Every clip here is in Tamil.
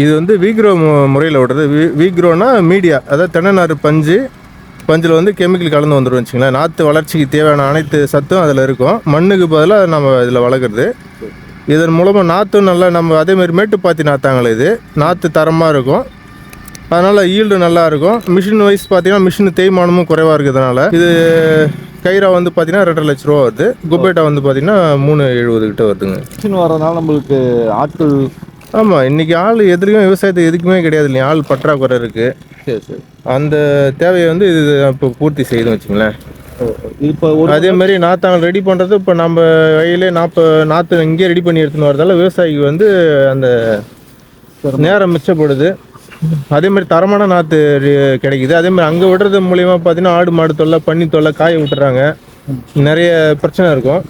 இது வந்து வீக்ரோ முறையில் விடுறது வீ வீக்ரோனா மீடியா அதாவது தென்னநாறு பஞ்சு பஞ்சில் வந்து கெமிக்கல் கலந்து வந்துடும் வச்சுங்களேன் நாற்று வளர்ச்சிக்கு தேவையான அனைத்து சத்தும் அதில் இருக்கும். மண்ணுக்கு பதிலாக நம்ம இதில் வளர்க்குறது. இதன் மூலமாக நாற்றும் நல்லா நம்ம அதேமாதிரி மேட்டுப்பாத்தி நாற்றாங்களே இது. நாற்று தரமாக இருக்கும். அதனால் ஈல்டு நல்லாயிருக்கும் மிஷின் வைஸ் பார்த்தீங்கன்னா மிஷின் தேய்மானமும் குறைவாக இருக்கிறதுனால இது கைரா வந்து பார்த்தீங்கன்னா ரெண்டரை லட்ச ரூபா வருது. குபேட்டா வந்து பார்த்தீங்கன்னா மூணு எழுபது கிட்ட வருதுங்க. மிஷின் வரதுனால நம்மளுக்கு ஆட்கள் ஆமாம் இன்றைக்கி ஆள் எதுலையும் விவசாயத்துக்கு எதுக்குமே கிடையாது இல்லையா? ஆள் பற்றாக்குறை இருக்குது சரி சரி. அந்த தேவையை வந்து இது இப்போ பூர்த்தி செய்யுதுன்னு வச்சுங்களேன். இப்போ அதே மாதிரி நாத்தாங்கல் ரெடி பண்ணுறது இப்போ நம்ம வயலே நாற்ப நாற்று இங்கேயே ரெடி பண்ணி எடுத்துன்னு வரதால விவசாயிக்கு வந்து அந்த நேரம் மிச்சப்படுது. அதே மாதிரி தரமான நாற்று கிடைக்குது. அதே மாதிரி அங்கே விடுறது மூலியமா பார்த்தீங்கன்னா ஆடு மாடு தொல்லை பன்னி தொல்லை காய விட்டுறாங்க. நிறைய பிரச்சனை இருக்கும்.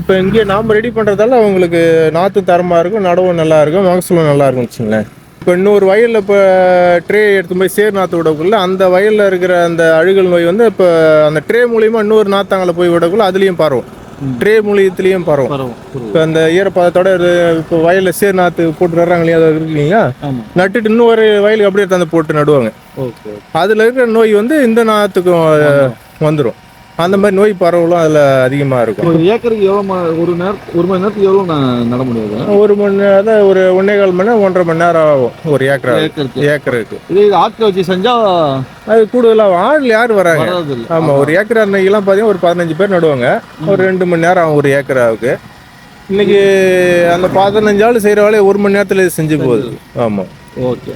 இப்போ இங்கே நாம் ரெடி பண்ணுறதால அவங்களுக்கு நாற்று தரமாக இருக்கும் நடவும் நல்லா இருக்கும் மகசூலும் நல்லா இருக்கும் வச்சுங்களேன். இப்போ இன்னொரு வயலில் இப்போ ட்ரே எடுத்து போய் சேர் நாற்று விடக்குள்ள அந்த வயலில் இருக்கிற அந்த அழுகல் நோய் வந்து இப்போ அந்த ட்ரே மூலியமா இன்னொரு நாத்தாங்களை போய் விடக்குள்ள அதுலேயும் பரவும். ட்ரே மூலியத்துலேயும் பரவும். இப்போ அந்த ஈரப்பதத்தோட இப்போ வயலில் சேர் நாற்று போட்டு வர்றாங்க இல்லையா அது இருக்கு இல்லைங்களா? நட்டுட்டு இன்னும் ஒரு வயலுக்கு அப்படியே எடுத்து அந்த போட்டு நடுவாங்க. அதில் இருக்கிற நோய் வந்து இந்த நாற்றுக்கும் வந்துடும் அந்த மாதிரி நோய் பரவலும் அதில் அதிகமாக இருக்கும். ஒரு ஏக்கருக்கு எவ்வளோ ஒரு நேரம் ஒரு மணி நேரத்துக்கு எவ்வளோ நான் நட முடியாது? ஒரு மணி நேரம் ஒரு ஒன்றே கால் மணி நேரம் ஒன்றரை மணி நேரம் ஆகும் ஒரு ஏக்கரா ஏக்கருக்கு. இதே ஆட்கள் வச்சு செஞ்சா அது கூடுதலாக ஆள் யார் வராங்க? ஆமாம் ஒரு ஏக்கரா அன்னைக்கெல்லாம் பார்த்தீங்கன்னா ஒரு பதினஞ்சு பேர் நடுவாங்க. ஒரு ரெண்டு மணி நேரம் ஆகும் ஒரு ஏக்கராவுக்கு. இன்னைக்கு அந்த பதினஞ்சு ஆள் செய்கிற வேலையை ஒரு மணி நேரத்தில் செஞ்சு போகுது. ஆமாம் ஓகே.